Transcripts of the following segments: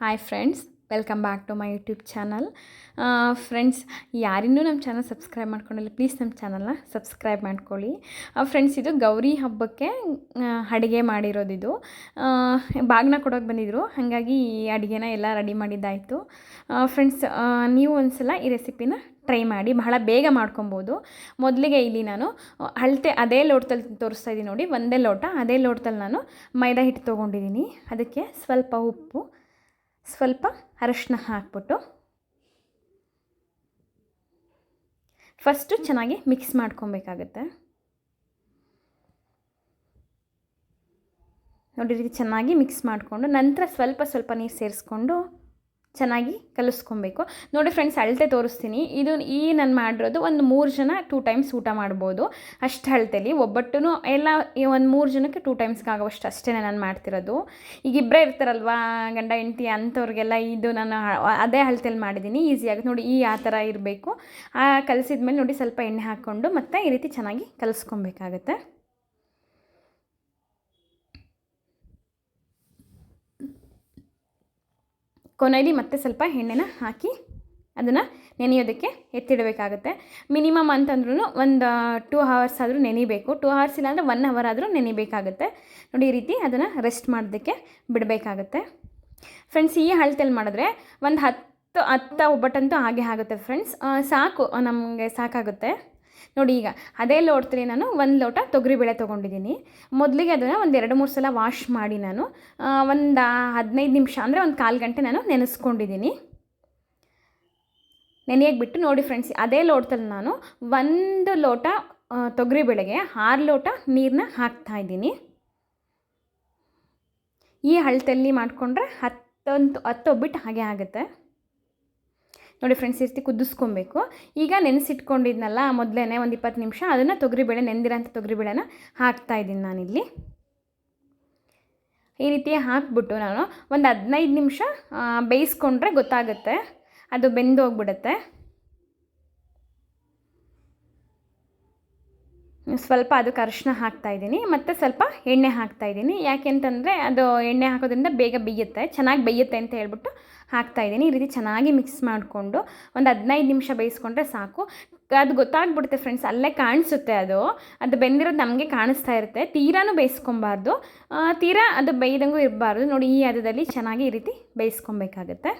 Hi friends welcome back to my YouTube channel friends ಯಾರಿನ್ನೂ ನಮ್ಮ channel subscribe ಮಾಡ್ಕೊಂಡಿಲ್ಲ please ನಮ್ಮ ಚಾನಲ್ನ ಸಬ್ಸ್ಕ್ರೈಬ್ ಮಾಡ್ಕೊಳ್ಳಿ. ಫ್ರೆಂಡ್ಸ್ ಇದು ಗೌರಿ ಹಬ್ಬಕ್ಕೆ ಅಡುಗೆ ಮಾಡಿರೋದಿದು. ಬಾಗಿನ ಕೊಡೋಕೆ ಬಂದಿದ್ದರು ಹಾಗಾಗಿ ಈ ಅಡುಗೆನ ಎಲ್ಲ ರೆಡಿ ಮಾಡಿದ್ದಾಯಿತು. ಫ್ರೆಂಡ್ಸ್ ನೀವು ಒಂದ್ಸಲ ಈ ರೆಸಿಪಿನ ಟ್ರೈ ಮಾಡಿ, ಬಹಳ ಬೇಗ ಮಾಡ್ಕೊಬೋದು. ಮೊದಲಿಗೆ ಇಲ್ಲಿ ನಾನು ಅಳತೆ ಅದೇ ಲೋಟದಲ್ಲಿ ತೋರಿಸ್ತಾ ಇದ್ದೀನಿ ನೋಡಿ, ಒಂದೇ ಲೋಟ, ಅದೇ ಲೋಟದಲ್ಲಿ ನಾನು ಮೈದಾ ಹಿಟ್ಟು ತೊಗೊಂಡಿದ್ದೀನಿ. ಅದಕ್ಕೆ ಸ್ವಲ್ಪ ಉಪ್ಪು ಸ್ವಲ್ಪ ಅರಶಿನ ಹಾಕ್ಬಿಟ್ಟು ಫಸ್ಟು ಚೆನ್ನಾಗಿ ಮಿಕ್ಸ್ ಮಾಡ್ಕೊಬೇಕಾಗತ್ತೆ. ನೋಡಿ ರೀತಿ ಚೆನ್ನಾಗಿ ಮಿಕ್ಸ್ ಮಾಡಿಕೊಂಡು ನಂತರ ಸ್ವಲ್ಪ ಸ್ವಲ್ಪ ನೀರು ಸೇರಿಸ್ಕೊಂಡು ಚೆನ್ನಾಗಿ ಕಲಿಸ್ಕೊಬೇಕು. ನೋಡಿ ಫ್ರೆಂಡ್ಸ್ ಅಳತೆ ತೋರಿಸ್ತೀನಿ. ಇದು ಈ ನಾನು ಮಾಡಿರೋದು ಒಂದು ಮೂರು ಜನ ಟೂ ಟೈಮ್ಸ್ ಊಟ ಮಾಡ್ಬೋದು. ಅಷ್ಟು ಅಳತೆಲಿ. ಒಬ್ಬಟ್ಟು ಎಲ್ಲ ಒಂದು ಮೂರು ಜನಕ್ಕೆ ಟೂ ಟೈಮ್ಸ್ಗೆ ಆಗೋವಷ್ಟು ಅಷ್ಟೇ ನಾನು ಮಾಡ್ತಿರೋದು. ಈಗ ಇಬ್ಬರೇ ಇರ್ತಾರಲ್ವಾ, ಗಂಡ, ಹೆಂಡತಿ ಅಂಥವ್ರಿಗೆಲ್ಲ ಇದು ನಾನು ಅದೇ ಅಳತೆಲಿ ಮಾಡಿದ್ದೀನಿ ಈಸಿಯಾಗಿ ನೋಡಿ ಈ ಆ ಥರ ಇರಬೇಕು. ಆ ಕಲಿಸಿದ್ಮೇಲೆ ನೋಡಿ ಸ್ವಲ್ಪ ಎಣ್ಣೆ ಹಾಕ್ಕೊಂಡು ಮತ್ತು ಈ ರೀತಿ ಚೆನ್ನಾಗಿ ಕಲಿಸ್ಕೊಬೇಕಾಗತ್ತೆ. ಕೊನೆಯಲ್ಲಿ ಮತ್ತೆ ಸ್ವಲ್ಪ ಎಣ್ಣೆನ ಹಾಕಿ ಅದನ್ನು ನೆನೆಯೋದಕ್ಕೆ ಎತ್ತಿಡಬೇಕಾಗುತ್ತೆ. ಮಿನಿಮಮ್ ಅಂತಂದ್ರೂ ಒಂದು ಟೂ ಅವರ್ಸ್ ಆದರೂ ನೆನಿಬೇಕು. ಟೂ ಅವರ್ಸ್ ಇಲ್ಲಾಂದರೆ ಒನ್ ಅವರ್ ಆದರೂ ನೆನಿಬೇಕಾಗುತ್ತೆ. ನೋಡಿ ಈ ರೀತಿ ಅದನ್ನು ರೆಸ್ಟ್ ಮಾಡೋದಕ್ಕೆ ಬಿಡಬೇಕಾಗುತ್ತೆ. ಫ್ರೆಂಡ್ಸ್ ಈ ಅಳತೆಯಲ್ಲಿ ಮಾಡಿದ್ರೆ ಒಂದು ಹತ್ತು ಹತ್ತು ಒಬ್ಬಟ್ಟಂತೂ ಹಾಗೆ ಆಗುತ್ತೆ ಫ್ರೆಂಡ್ಸ್ ಸಾಕು ನಮಗೆ ಸಾಕಾಗುತ್ತೆ. ನೋಡಿ ಈಗ, ಅದೇ ಲೋಟದಲ್ಲಿ ನಾನು ಒಂದು ಲೋಟ ತೊಗರಿಬೇಳೆ ತೊಗೊಂಡಿದ್ದೀನಿ. ಮೊದಲಿಗೆ ಅದನ್ನು ಒಂದು ಎರಡು ಮೂರು ಸಲ ವಾಶ್ ಮಾಡಿ ನಾನು ಒಂದು ಹದಿನೈದು ನಿಮಿಷ ಅಂದರೆ ಒಂದು ಕಾಲು ಗಂಟೆ ನಾನು ನೆನೆಸ್ಕೊಂಡಿದ್ದೀನಿ. ನೆನೆಯಕ್ಕೆ ಬಿಟ್ಟು ನೋಡಿ ಫ್ರೆಂಡ್ಸ್ ಅದೇ ಲೋಟದಲ್ಲಿ ನಾನು ಒಂದು ಲೋಟ ತೊಗರಿಬೇಳೆಗೆ ಆರು ಲೋಟ ನೀರನ್ನ ಹಾಕ್ತಾಯಿದ್ದೀನಿ ಈ ಹಳ್ತಲ್ಲಿ ಮಾಡಿಕೊಂಡ್ರೆ ಹತ್ತೊಂದು ಹತ್ತು ಒಬ್ಬಿಟ್ಟು ಹಾಗೆ ಆಗುತ್ತೆ. ನೋಡಿ ಫ್ರೆಂಡ್ಸ್ ಈ ಕುದಿಸ್ಕೊಬೇಕು. ಈಗ ನೆನೆಸಿಟ್ಕೊಂಡಿದ್ನಲ್ಲ ಮೊದಲೇ ಒಂದು ಇಪ್ಪತ್ತು ನಿಮಿಷ ಅದನ್ನು ತೊಗರಿಬೇಳೆ ನೆಂದಿರೋಂಥ ತೊಗರಿಬೇಳೆನ ಹಾಕ್ತಾಯಿದ್ದೀನಿ ನಾನಿಲ್ಲಿ. ಈ ರೀತಿ ಹಾಕ್ಬಿಟ್ಟು ನಾನು ಒಂದು ಹದಿನೈದು ನಿಮಿಷ ಬೇಯಿಸ್ಕೊಂಡ್ರೆ ಗೊತ್ತಾಗುತ್ತೆ. ಅದು ಬೆಂದು ಹೋಗ್ಬಿಡುತ್ತೆ ಸ್ವಲ್ಪ ಅದಕ್ಕೆ ಹಾಕ್ತಾ ಇದ್ದೀನಿ, ಮತ್ತು ಸ್ವಲ್ಪ ಎಣ್ಣೆ ಹಾಕ್ತಾಯಿದ್ದೀನಿ ಯಾಕೆಂತಂದರೆ ಅದು ಎಣ್ಣೆ ಹಾಕೋದ್ರಿಂದ ಬೇಗ ಬೇಯುತ್ತೆ, ಚೆನ್ನಾಗಿ ಬೇಯುತ್ತೆ ಅಂತ ಹೇಳ್ಬಿಟ್ಟು ಹಾಕ್ತಾಯಿದ್ದೀನಿ ಈ ರೀತಿ ಚೆನ್ನಾಗಿ ಮಿಕ್ಸ್ ಮಾಡಿಕೊಂಡು ಒಂದು ಹದಿನೈದು ನಿಮಿಷ ಬೇಯಿಸ್ಕೊಂಡ್ರೆ ಸಾಕು. ಅದು ಗೊತ್ತಾಗ್ಬಿಡುತ್ತೆ ಫ್ರೆಂಡ್ಸ್ ಅಲ್ಲೇ ಕಾಣಿಸುತ್ತೆ ಅದು. ಅದು ಬೆಂದಿರೋದು ನಮಗೆ ಕಾಣಿಸ್ತಾ ಇರುತ್ತೆ. ತೀರಾನು ಬೇಯಿಸ್ಕೊಬಾರ್ದು. ತೀರಾ ಅದು ಬೇಯ್ದಂಗೂ ಇರಬಾರ್ದು. ನೋಡಿ, ಈ ಹದದಲ್ಲಿ ಚೆನ್ನಾಗಿ ಈ ರೀತಿ ಬೇಯಿಸ್ಕೊಬೇಕಾಗತ್ತೆ.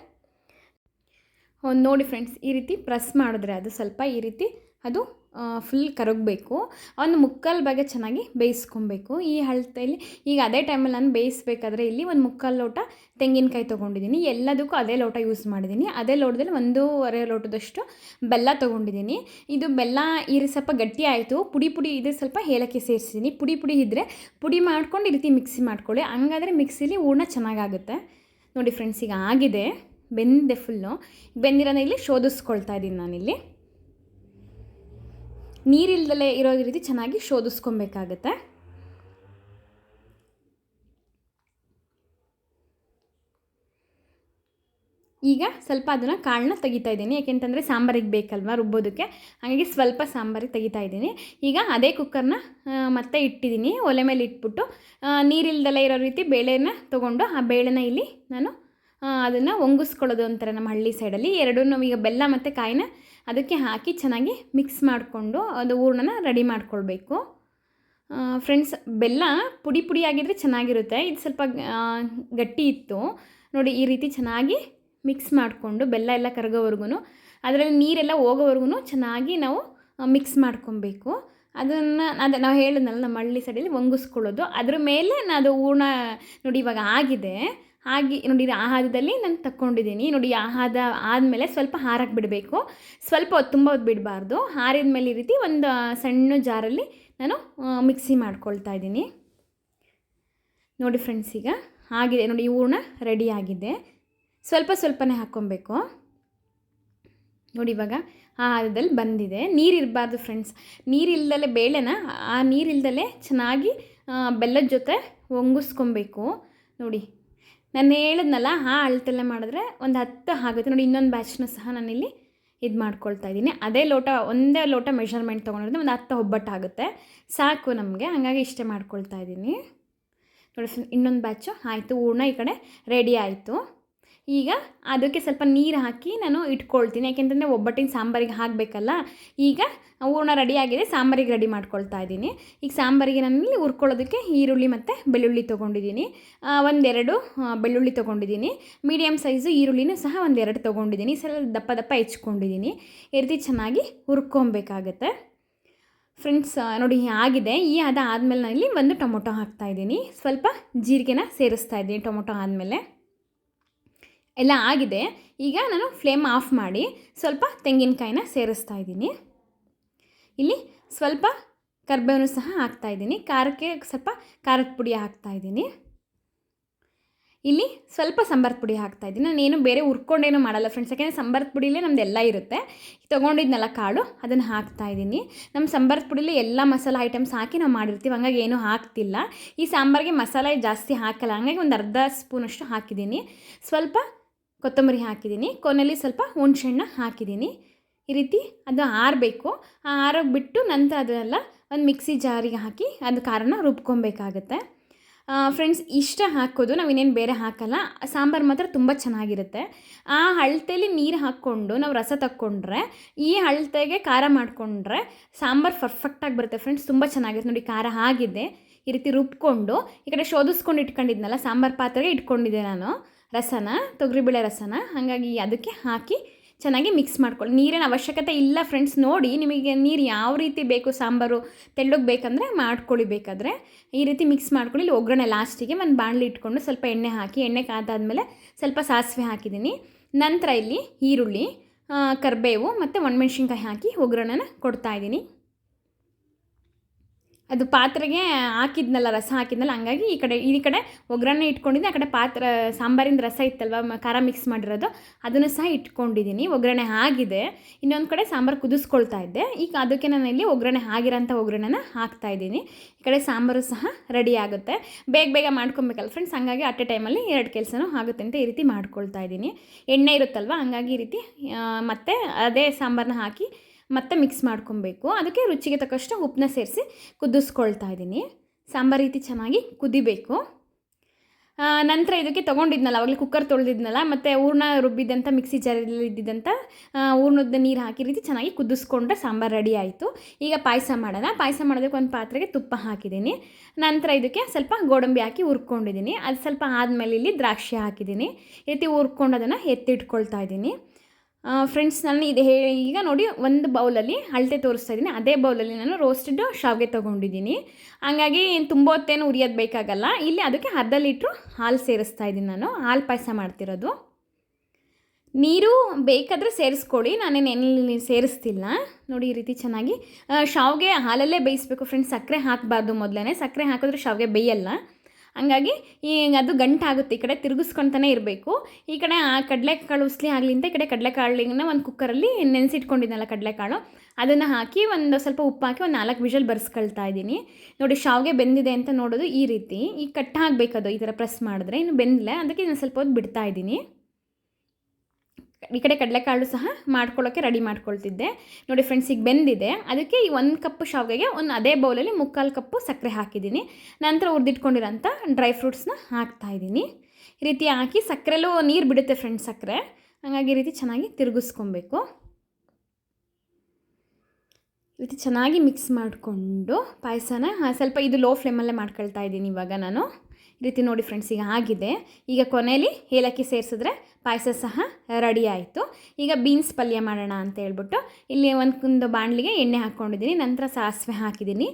ನೋಡಿ ಫ್ರೆಂಡ್ಸ್ ಈ ರೀತಿ ಪ್ರೆಸ್ ಮಾಡಿದ್ರೆ ಅದು ಸ್ವಲ್ಪ ಈ ರೀತಿ ಅದು ಫುಲ್ ಕರಗಬೇಕು. ಒಂದು ಮುಕ್ಕಾಲು ಭಾಗ ಚೆನ್ನಾಗಿ ಬೇಯಿಸ್ಕೊಬೇಕು. ಈ ಹಳ್ತಲ್ಲಿ ಈಗ ಅದೇ ಟೈಮಲ್ಲಿ ನಾನು ಬೇಯಿಸ್ಬೇಕಾದ್ರೆ ಇಲ್ಲಿ ಒಂದು ಮುಕ್ಕಾಲು ಲೋಟ ತೆಂಗಿನಕಾಯಿ ತೊಗೊಂಡಿದ್ದೀನಿ ಎಲ್ಲದಕ್ಕೂ ಅದೇ ಲೋಟ ಯೂಸ್ ಮಾಡಿದ್ದೀನಿ ಅದೇ ಲೋಟದಲ್ಲಿ ಒಂದೂವರೆ ಲೋಟದಷ್ಟು ಬೆಲ್ಲ ತೊಗೊಂಡಿದ್ದೀನಿ ಇದು ಬೆಲ್ಲ ಈ ಸ್ವಲ್ಪ ಗಟ್ಟಿ ಆಯಿತು. ಪುಡಿ ಪುಡಿ ಇದೆ ಸ್ವಲ್ಪ ಏಲಕ್ಕಿ ಸೇರಿಸಿದ್ದೀನಿ ಪುಡಿ ಪುಡಿ ಇದ್ದರೆ ಪುಡಿ ಮಾಡ್ಕೊಂಡು ಈ ರೀತಿ ಮಿಕ್ಸಿ ಮಾಡ್ಕೊಳ್ಳಿ. ಹಂಗಾದ್ರೆ ಮಿಕ್ಸಿಲಿ ಹೂರ್ಣ ಚೆನ್ನಾಗಾಗುತ್ತೆ. ನೋಡಿ ಫ್ರೆಂಡ್ಸ್ ಈಗ ಆಗಿದೆ. ಬೆಂದೆ ಫುಲ್ಲು. ಬೆಂದಿರೋನ ಇಲ್ಲಿ ಶೋಧಿಸ್ಕೊಳ್ತಾ ಇದ್ದೀನಿ ನಾನಿಲ್ಲಿ. ನೀರಿಲ್ದಲೇ ಇರೋ ರೀತಿ ಚೆನ್ನಾಗಿ ಶೋಧಿಸ್ಕೊಬೇಕಾಗತ್ತೆ. ಈಗ ಸ್ವಲ್ಪ ಅದನ್ನು ಕಾಳನ್ನ ತೆಗಿತಾ ಇದ್ದೀನಿ. ಯಾಕೆಂತಂದರೆ ಸಾಂಬಾರಿಗೆ ಬೇಕಲ್ವ ರುಬ್ಬೋದಕ್ಕೆ. ಹಾಗಾಗಿ ಸ್ವಲ್ಪ ಸಾಂಬಾರಿಗೆ ತೆಗಿತಾ ಇದ್ದೀನಿ. ಈಗ ಅದೇ ಕುಕ್ಕರ್ನ ಮತ್ತೆ ಇಟ್ಟಿದ್ದೀನಿ. ಒಲೆ ಮೇಲೆ ಇಟ್ಬಿಟ್ಟು ನೀರಿಲ್ದಲೇ ಇರೋ ರೀತಿ ಬೇಳೆನ ತೊಗೊಂಡು ಆ ಬೇಳೆನ ಇಲ್ಲಿ ನಾನು ಅದನ್ನು ಒಂಗಿಸ್ಕೊಳ್ಳೋದು ಒಂಥರ ನಮ್ಮ ಹಳ್ಳಿ ಸೈಡಲ್ಲಿ. ಎರಡೂ ಈಗ ಬೆಲ್ಲ ಮತ್ತು ಕಾಯಿನ ಅದಕ್ಕೆ ಹಾಕಿ ಚೆನ್ನಾಗಿ ಮಿಕ್ಸ್ ಮಾಡಿಕೊಂಡು ಅದು ಹೂರ್ಣನ ರೆಡಿ ಮಾಡ್ಕೊಳ್ಬೇಕು. ಫ್ರೆಂಡ್ಸ್ ಬೆಲ್ಲ ಪುಡಿ ಪುಡಿ ಆಗಿದ್ರೆ ಚೆನ್ನಾಗಿರುತ್ತೆ. ಇದು ಸ್ವಲ್ಪ ಗಟ್ಟಿ ಇತ್ತು. ನೋಡಿ, ಈ ರೀತಿ ಚೆನ್ನಾಗಿ ಮಿಕ್ಸ್ ಮಾಡಿಕೊಂಡು ಬೆಲ್ಲ ಎಲ್ಲ ಕರಗೋವರೆಗೂ ಅದರಲ್ಲಿ ನೀರೆಲ್ಲ ಹೋಗೋವರೆಗೂ ಚೆನ್ನಾಗಿ ನಾವು ಮಿಕ್ಸ್ ಮಾಡ್ಕೊಬೇಕು ಅದನ್ನು ಅದು, ನಾವು ಹೇಳಿದ್ನಲ್ಲ, ನಮ್ಮ ಹಳ್ಳಿ ಸೈಡಲ್ಲಿ ಒಂಗಿಸ್ಕೊಳ್ಳೋದು. ಅದ್ರ ಮೇಲೆ ಅದು ಹೂರ್ಣ, ನೋಡಿ ಇವಾಗ ಆಗಿದೆ. ಹಾಗೆ ನೋಡಿ ಆ ಹದದಲ್ಲಿ ನಾನು ತಕ್ಕೊಂಡಿದ್ದೀನಿ. ನೋಡಿ ಆಹಾರ ಆದಮೇಲೆ ಸ್ವಲ್ಪ ಹಾರಕ್ಕೆ ಬಿಡಬೇಕು. ಸ್ವಲ್ಪ ಹೊತ್ತು ತುಂಬ ಹೊತ್ತು ಬಿಡಬಾರ್ದು. ಹಾರಿದ ಮೇಲೆ ಈ ರೀತಿ ಒಂದು ಸಣ್ಣ ಜಾರಲ್ಲಿ ನಾನು ಮಿಕ್ಸಿ ಮಾಡ್ಕೊಳ್ತಾ ಇದ್ದೀನಿ. ನೋಡಿ ಫ್ರೆಂಡ್ಸ್ ಈಗ ಆಗಿದೆ. ನೋಡಿ, ಈ ಹೂರ್ಣ ಆಗಿದೆ. ಸ್ವಲ್ಪ ಸ್ವಲ್ಪನೇ ಹಾಕ್ಕೊಬೇಕು. ನೋಡಿ, ಇವಾಗ ಆಹಾರದಲ್ಲಿ ಬಂದಿದೆ. ನೀರಿರಬಾರ್ದು ಫ್ರೆಂಡ್ಸ್. ನೀರಿಲ್ದಲೇ ಬೇಳೆನ, ಆ ನೀರಿಲ್ದಲೇ ಚೆನ್ನಾಗಿ ಬೆಲ್ಲದ ಜೊತೆ ಒಂಗಿಸ್ಕೊಬೇಕು ನೋಡಿ ನಾನು ಹೇಳಿದ್ನಲ್ಲ, ಆ ಅಳತೆಲ್ಲ ಮಾಡಿದ್ರೆ ಒಂದು ಹತ್ತು ಆಗುತ್ತೆ. ನೋಡಿ, ಇನ್ನೊಂದು ಬ್ಯಾಚ್ನ ಸಹ ನಾನಿಲ್ಲಿ ಇದು ಮಾಡ್ಕೊಳ್ತಾ ಇದ್ದೀನಿ. ಅದೇ ಲೋಟ, ಒಂದೇ ಲೋಟ ಮೆಷರ್ಮೆಂಟ್ ತೊಗೊಂಡಿರೋದು ಒಂದು ಹತ್ತು ಒಬ್ಬಟ್ಟು ಆಗುತ್ತೆ ಸಾಕು ನಮಗೆ, ಹಾಗಾಗಿ ಇಷ್ಟೇ ಮಾಡ್ಕೊಳ್ತಾ ಇದ್ದೀನಿ. ನೋಡಿ, ಇನ್ನೊಂದು ಬ್ಯಾಚು ಆಯಿತು, ಹೂರ್ಣ ಈ ಕಡೆ ರೆಡಿ ಆಯಿತು. ಈಗ ಅದಕ್ಕೆ ಸ್ವಲ್ಪ ನೀರು ಹಾಕಿ ನಾನು ಇಟ್ಕೊಳ್ತೀನಿ. ಯಾಕೆಂತಂದರೆ ಒಬ್ಬಟ್ಟಿನ ಸಾಂಬಾರಿಗೆ ಹಾಕಬೇಕಲ್ಲ, ಈಗ ಹೂರ್ಣ ರೆಡಿಯಾಗಿದೆ ಸಾಂಬಾರಿಗೆ ರೆಡಿ ಮಾಡ್ಕೊಳ್ತಾ ಇದ್ದೀನಿ. ಈಗ ಸಾಂಬಾರಿಗೆ ಇಲ್ಲಿ ಹುರ್ಕೊಳ್ಳೋದಕ್ಕೆ ಈರುಳ್ಳಿ ಮತ್ತು ಬೆಳ್ಳುಳ್ಳಿ ತೊಗೊಂಡಿದ್ದೀನಿ. ಒಂದೆರಡು ಬೆಳ್ಳುಳ್ಳಿ ತೊಗೊಂಡಿದ್ದೀನಿ. ಮೀಡಿಯಮ್ ಸೈಜು ಈರುಳ್ಳಿನೂ ಸಹ ಒಂದೆರಡು ತೊಗೊಂಡಿದ್ದೀನಿ. ಸ್ವಲ್ಪ ದಪ್ಪ ದಪ್ಪ ಹೆಚ್ಕೊಂಡಿದ್ದೀನಿ. ಈ ಚೆನ್ನಾಗಿ ಹುರ್ಕೊಬೇಕಾಗತ್ತೆ ಫ್ರೆಂಡ್ಸ್ ನೋಡಿ ಆಗಿದೆ. ಈ ಅದಾದಮೇಲೆ ನಾನು ಇಲ್ಲಿ ಒಂದು ಟೊಮೊಟೊ ಹಾಕ್ತಾಯಿದ್ದೀನಿ ಸ್ವಲ್ಪ ಜೀರಿಗೆನ ಸೇರಿಸ್ತಾ ಇದ್ದೀನಿ ಟೊಮೊಟೊ ಆದಮೇಲೆ. ಎಲ್ಲ ಆಗಿದೆ. ಈಗ ನಾನು ಫ್ಲೇಮ್ ಆಫ್ ಮಾಡಿ ಸ್ವಲ್ಪ ತೆಂಗಿನಕಾಯಿನ ಸೇರಿಸ್ತಾ ಇದ್ದೀನಿ. ಇಲ್ಲಿ ಸ್ವಲ್ಪ ಕರ್ಬೇವನ್ನು ಸಹ ಹಾಕ್ತಾ ಇದ್ದೀನಿ. ಖಾರಕ್ಕೆ ಸ್ವಲ್ಪ ಖಾರದ ಪುಡಿ ಹಾಕ್ತಾ ಇದ್ದೀನಿ. ಇಲ್ಲಿ ಸ್ವಲ್ಪ ಸಂಬಾರದ ಪುಡಿ ಹಾಕ್ತಾ ಇದ್ದೀನಿ. ನಾನೇನು ಬೇರೆ ಹುರ್ಕೊಂಡೇನು ಮಾಡಲ್ಲ ಫ್ರೆಂಡ್ಸ್ ಯಾಕೆಂದರೆ ಸಂಬಾರದ ಪುಡಿಲೇ ನಮ್ದು ಇರುತ್ತೆ. ತೊಗೊಂಡಿದ್ನಲ್ಲ ಕಾಳು, ಅದನ್ನು ಹಾಕ್ತಾ ಇದ್ದೀನಿ. ನಮ್ಮ ಸಂಬಾರದ ಪುಡಿಲಿ ಎಲ್ಲ ಮಸಾಲ ಐಟಮ್ಸ್ ಹಾಕಿ ನಾವು ಮಾಡಿರ್ತೀವಿ. ಹಂಗಾಗಿ ಏನೂ ಹಾಕ್ತಿಲ್ಲ. ಈ ಸಾಂಬಾರಿಗೆ ಮಸಾಲೆ ಜಾಸ್ತಿ ಹಾಕಲ್ಲ. ಹಂಗಾಗಿ ಒಂದು ಅರ್ಧ ಸ್ಪೂನಷ್ಟು ಹಾಕಿದ್ದೀನಿ. ಸ್ವಲ್ಪ ಕೊತ್ತಂಬರಿ ಹಾಕಿದ್ದೀನಿ. ಕೊನೆಯಲ್ಲಿ ಸ್ವಲ್ಪ ಹುಣ್ಸೆಹಣ್ಣ ಹಾಕಿದ್ದೀನಿ. ಈ ರೀತಿ ಅದು ಆರಬೇಕು. ಆರೋಗಿ ಬಿಟ್ಟು ನಂತರ ಅದನ್ನೆಲ್ಲ ಒಂದು ಮಿಕ್ಸಿ ಜಾರಿಗೆ ಹಾಕಿ ಅದು ಖಾರನ ರುಬ್ಕೊಬೇಕಾಗತ್ತೆ. ಫ್ರೆಂಡ್ಸ್, ಇಷ್ಟ ಹಾಕೋದು, ನಾವು ಇನ್ನೇನು ಬೇರೆ ಹಾಕಲ್ಲ. ಸಾಂಬಾರು ಮಾತ್ರ ತುಂಬ ಚೆನ್ನಾಗಿರುತ್ತೆ. ಆ ಅಳತೆಯಲ್ಲಿ ನೀರು ಹಾಕ್ಕೊಂಡು ನಾವು ರಸ ತಕ್ಕೊಂಡ್ರೆ, ಈ ಅಳತೆಗೆ ಖಾರ ಮಾಡಿಕೊಂಡ್ರೆ ಸಾಂಬಾರು ಪರ್ಫೆಕ್ಟಾಗಿ ಬರುತ್ತೆ ಫ್ರೆಂಡ್ಸ್. ತುಂಬ ಚೆನ್ನಾಗಿರುತ್ತೆ. ನೋಡಿ, ಖಾರ ಆಗಿದೆ. ಈ ರೀತಿ ರುಬ್ಕೊಂಡು, ಈ ಕಡೆ ಶೋಧಿಸ್ಕೊಂಡು ಇಟ್ಕೊಂಡಿದ್ನಲ್ಲ, ಸಾಂಬಾರು ಪಾತ್ರೆಗೆ ಇಟ್ಕೊಂಡಿದ್ದೆ ನಾನು. ರಸನ ತೊಗರಿಬೇಳೆ ರಸನ, ಹಾಗಾಗಿ ಅದಕ್ಕೆ ಹಾಕಿ ಚೆನ್ನಾಗಿ ಮಿಕ್ಸ್ ಮಾಡ್ಕೊಳ್ಳಿ. ನೀರಿನ ಅವಶ್ಯಕತೆ ಇಲ್ಲ ಫ್ರೆಂಡ್ಸ್ ನೋಡಿ ನಿಮಗೆ ನೀರು ಯಾವ ರೀತಿ ಬೇಕು, ಸಾಂಬಾರು ತೆಳ್ಳಗೆ ಬೇಕಂದರೆ ಮಾಡ್ಕೊಳ್ಳಿ ಬೇಕಾದರೆ. ಈ ರೀತಿ ಮಿಕ್ಸ್ ಮಾಡ್ಕೊಳ್ಳಿ. ಇಲ್ಲಿ ಒಗ್ಗರಣೆ ಲಾಸ್ಟಿಗೆ ಒಂದು ಬಾಣಲಿ ಇಟ್ಕೊಂಡು ಸ್ವಲ್ಪ ಎಣ್ಣೆ ಹಾಕಿ, ಎಣ್ಣೆ ಕಾದಾದಮೇಲೆ ಸ್ವಲ್ಪ ಸಾಸಿವೆ ಹಾಕಿದ್ದೀನಿ. ನಂತರ ಇಲ್ಲಿ ಈರುಳ್ಳಿ ಕರಿಬೇವು ಮತ್ತು ಒಣಮೆಣ್ಸಿನ್ಕಾಯಿ ಹಾಕಿ ಒಗ್ಗರಣೆನ ಕೊಡ್ತಾಯಿದ್ದೀನಿ ಅದು ಪಾತ್ರೆಗೆ ಹಾಕಿದ್ನಲ್ಲ, ರಸ ಹಾಕಿದ್ನಲ್ಲ, ಹಂಗಾಗಿ ಈ ಕಡೆ ಈ ಕಡೆ ಒಗ್ಗರಣೆ ಇಟ್ಕೊಂಡಿದ್ದೆ. ಆ ಕಡೆ ಪಾತ್ರೆ ಸಾಂಬಾರಿನ ರಸ ಇತ್ತಲ್ವ ಖಾರ ಮಿಕ್ಸ್ ಮಾಡಿರೋದು. ಅದನ್ನು ಸಹ ಇಟ್ಕೊಂಡಿದ್ದೀನಿ. ಒಗ್ಗರಣೆ ಆಗಿದೆ. ಇನ್ನೊಂದು ಕಡೆ ಸಾಂಬಾರು ಕುದಿಸ್ಕೊಳ್ತಾ ಇದ್ದೆ. ಈಗ ಅದಕ್ಕೆ ನಾನು ಇಲ್ಲಿ ಒಗ್ಗರಣೆ ಆಗಿರೋಂಥ ಒಗ್ಗರಣೆನ ಹಾಕ್ತಾ ಇದ್ದೀನಿ. ಈ ಕಡೆ ಸಾಂಬಾರು ಸಹ ರೆಡಿ ಆಗುತ್ತೆ. ಬೇಗ ಬೇಗ ಮಾಡ್ಕೊಬೇಕಲ್ಲ ಫ್ರೆಂಡ್ಸ್ ಹಂಗಾಗಿ ಅಟ್ ಎ ಟೈಮಲ್ಲಿ ಎರಡು ಕೆಲಸನೂ ಆಗುತ್ತೆ ಅಂತ ಈ ರೀತಿ ಮಾಡ್ಕೊಳ್ತಾ ಇದ್ದೀನಿ. ಎಣ್ಣೆ ಇರುತ್ತಲ್ವ, ಹಂಗಾಗಿ ಈ ರೀತಿ ಮತ್ತೆ ಅದೇ ಸಾಂಬಾರನ್ನ ಹಾಕಿ ಮತ್ತೆ ಮಿಕ್ಸ್ ಮಾಡ್ಕೊಬೇಕು. ಅದಕ್ಕೆ ರುಚಿಗೆ ತಕ್ಕಷ್ಟು ಉಪ್ಪನ್ನ ಸೇರಿಸಿ ಕುದಿಸ್ಕೊಳ್ತಾ ಇದ್ದೀನಿ. ಸಾಂಬಾರು ರೀತಿ ಚೆನ್ನಾಗಿ ಕುದಿಬೇಕು. ನಂತರ ಇದಕ್ಕೆ ತೊಗೊಂಡಿದ್ನಲ್ಲ, ಅವಾಗಲೇ ಕುಕ್ಕರ್ ತೊಳೆದಿದ್ನಲ್ಲ, ಮತ್ತು ಹೂರ್ಣ ರುಬ್ಬಿದ್ದಂಥ ಮಿಕ್ಸಿ ಜಾರಲ್ಲಿ ಇದ್ದಿದ್ದಂಥ ಹೂರ್ಣದ ನೀರು ಹಾಕಿ ರೀತಿ ಚೆನ್ನಾಗಿ ಕುದಿಸ್ಕೊಂಡ್ರೆ ಸಾಂಬಾರು ರೆಡಿ ಆಯಿತು. ಈಗ ಪಾಯಸ ಮಾಡೋಣ. ಪಾಯಸ ಮಾಡೋದಕ್ಕೆ ಒಂದು ಪಾತ್ರೆಗೆ ತುಪ್ಪ ಹಾಕಿದ್ದೀನಿ. ನಂತರ ಇದಕ್ಕೆ ಸ್ವಲ್ಪ ಗೋಡಂಬಿ ಹಾಕಿ ಹುರ್ಕೊಂಡಿದ್ದೀನಿ. ಅದು ಸ್ವಲ್ಪ ಆದಮೇಲೆ ಇಲ್ಲಿ ದ್ರಾಕ್ಷಿ ಹಾಕಿದ್ದೀನಿ. ಈ ರೀತಿ ಹುರ್ಕೊಂಡು ಅದನ್ನು ಎತ್ತಿಟ್ಕೊಳ್ತಾ ಇದ್ದೀನಿ. ಫ್ರೆಂಡ್ಸ್ ನಾನು ಇದು ಹೇ, ಈಗ ನೋಡಿ ಒಂದು ಬೌಲಲ್ಲಿ ಅಳತೆ ತೋರಿಸ್ತಾ ಇದ್ದೀನಿ. ಅದೇ ಬೌಲಲ್ಲಿ ನಾನು ರೋಸ್ಟೆಡ್ ಶಾವಿಗೆ ತೊಗೊಂಡಿದ್ದೀನಿ. ಹಾಗಾಗಿ ತುಂಬ ಹೊತ್ತೇನು ಉರಿಯೋದು ಬೇಕಾಗಲ್ಲ. ಇಲ್ಲಿ ಅದಕ್ಕೆ ಅರ್ಧ ಲೀಟ್ರು ಹಾಲು ಸೇರಿಸ್ತಾ ಇದ್ದೀನಿ ನಾನು. ಹಾಲು ಪಾಯಸ ಮಾಡ್ತಿರೋದು. ನೀರು ಬೇಕಾದರೆ ಸೇರಿಸ್ಕೊಳ್ಳಿ. ನಾನೇನು ಎಣ್ಣೆಲಿ ಸೇರಿಸ್ತಿಲ್ಲ. ನೋಡಿ ಈ ರೀತಿ ಚೆನ್ನಾಗಿ ಶಾವಿಗೆ ಹಾಲಲ್ಲೇ ಬೇಯಿಸ್ಬೇಕು. ಫ್ರೆಂಡ್ಸ್ ಸಕ್ಕರೆ ಹಾಕಬಾರ್ದು ಮೊದಲೇ ಸಕ್ಕರೆ ಹಾಕಿದ್ರೆ ಶಾವಿಗೆ ಬೇಯಲ್ಲ. ಹಂಗಾಗಿ ಈ ಅದು ಗಂಟಾಗುತ್ತೆ, ಈ ಕಡೆ ತಿರುಗಿಸ್ಕೊತಾನೆ ಇರಬೇಕು. ಈ ಕಡೆ ಆ ಕಡಲೆಕಾಳು ಉಸ್ಲಿ ಆಗಲಿ ಅಂತ ಈ ಕಡೆ ಕಡಲೆಕಾಳಿನ ಒಂದು ಕುಕ್ಕರಲ್ಲಿ ನೆನೆಸಿಟ್ಕೊಂಡಿದ್ನಲ್ಲ ಕಡಲೆಕಾಳು, ಅದನ್ನು ಹಾಕಿ ಒಂದು ಸ್ವಲ್ಪ ಉಪ್ಪು ಹಾಕಿ ಒಂದು ನಾಲ್ಕು ವಿಷಲ್ ಬರ್ಸ್ಕೊಳ್ತಾ ಇದ್ದೀನಿ. ನೋಡಿ, ಶಾವಿಗೆ ಬೆಂದಿದೆ ಅಂತ ನೋಡೋದು ಈ ರೀತಿ. ಈ ಕಟ್ ಆಗಬೇಕದು ಈ ಥರ ಪ್ರೆಸ್ ಮಾಡಿದ್ರೆ, ಇನ್ನು ಬೆಂದಿಲ್ಲ ಅದಕ್ಕೆ ನಾನು ಸ್ವಲ್ಪ ಹೊತ್ತು ಬಿಡ್ತಾ ಇದ್ದೀನಿ. ಈ ಕಡೆ ಕಡಲೆಕಾಳು ಸಹ ಮಾಡ್ಕೊಳ್ಳೋಕ್ಕೆ ರೆಡಿ ಮಾಡ್ಕೊಳ್ತಿದ್ದೆ. ನೋಡಿ ಫ್ರೆಂಡ್ಸ್ ಈಗ ಬೆಂದಿದೆ. ಅದಕ್ಕೆ ಈ ಒಂದು ಕಪ್ ಶಾವಿಗೆಗೆ ಒಂದು ಅದೇ ಬೌಲಲ್ಲಿ ಮುಕ್ಕಾಲು ಕಪ್ಪು ಸಕ್ಕರೆ ಹಾಕಿದ್ದೀನಿ. ನಂತರ ಹುರಿದಿಟ್ಕೊಂಡಿರೋಂಥ ಡ್ರೈ ಫ್ರೂಟ್ಸ್ನ ಹಾಕ್ತಾ ಇದ್ದೀನಿ. ಈ ರೀತಿ ಹಾಕಿ ಸಕ್ಕರೆಲ್ಲೂ ನೀರು ಬಿಡುತ್ತೆ ಫ್ರೆಂಡ್ಸ್ ಸಕ್ಕರೆ. ಹಾಗಾಗಿ ಈ ರೀತಿ ಚೆನ್ನಾಗಿ ತಿರುಗಿಸ್ಕೊಬೇಕು. ಈ ರೀತಿ ಚೆನ್ನಾಗಿ ಮಿಕ್ಸ್ ಮಾಡಿಕೊಂಡು ಪಾಯಸನ, ಸ್ವಲ್ಪ ಇದು ಲೋ ಫ್ಲೇಮಲ್ಲೇ ಮಾಡ್ಕೊಳ್ತಾ ಇದ್ದೀನಿ ಇವಾಗ ನಾನು. ರೀತಿ ನೋಡಿ ಫ್ರೆಂಡ್ಸ್ ಈಗ ಆಗಿದೆ. ಈಗ ಕೊನೆಯಲ್ಲಿ ಏಲಕ್ಕಿ ಸೇರಿಸಿದ್ರೆ ಪಾಯಸ ಸಹ ರೆಡಿ ಆಯಿತು. ಈಗ ಬೀನ್ಸ್ ಪಲ್ಯ ಮಾಡೋಣ ಅಂತ ಹೇಳ್ಬಿಟ್ಟು ಇಲ್ಲಿ ಒಂದು ಬಾಣಲಿಗೆ ಎಣ್ಣೆ ಹಾಕ್ಕೊಂಡಿದ್ದೀನಿ, ನಂತರ ಸಾಸಿವೆ ಹಾಕಿದ್ದೀನಿ.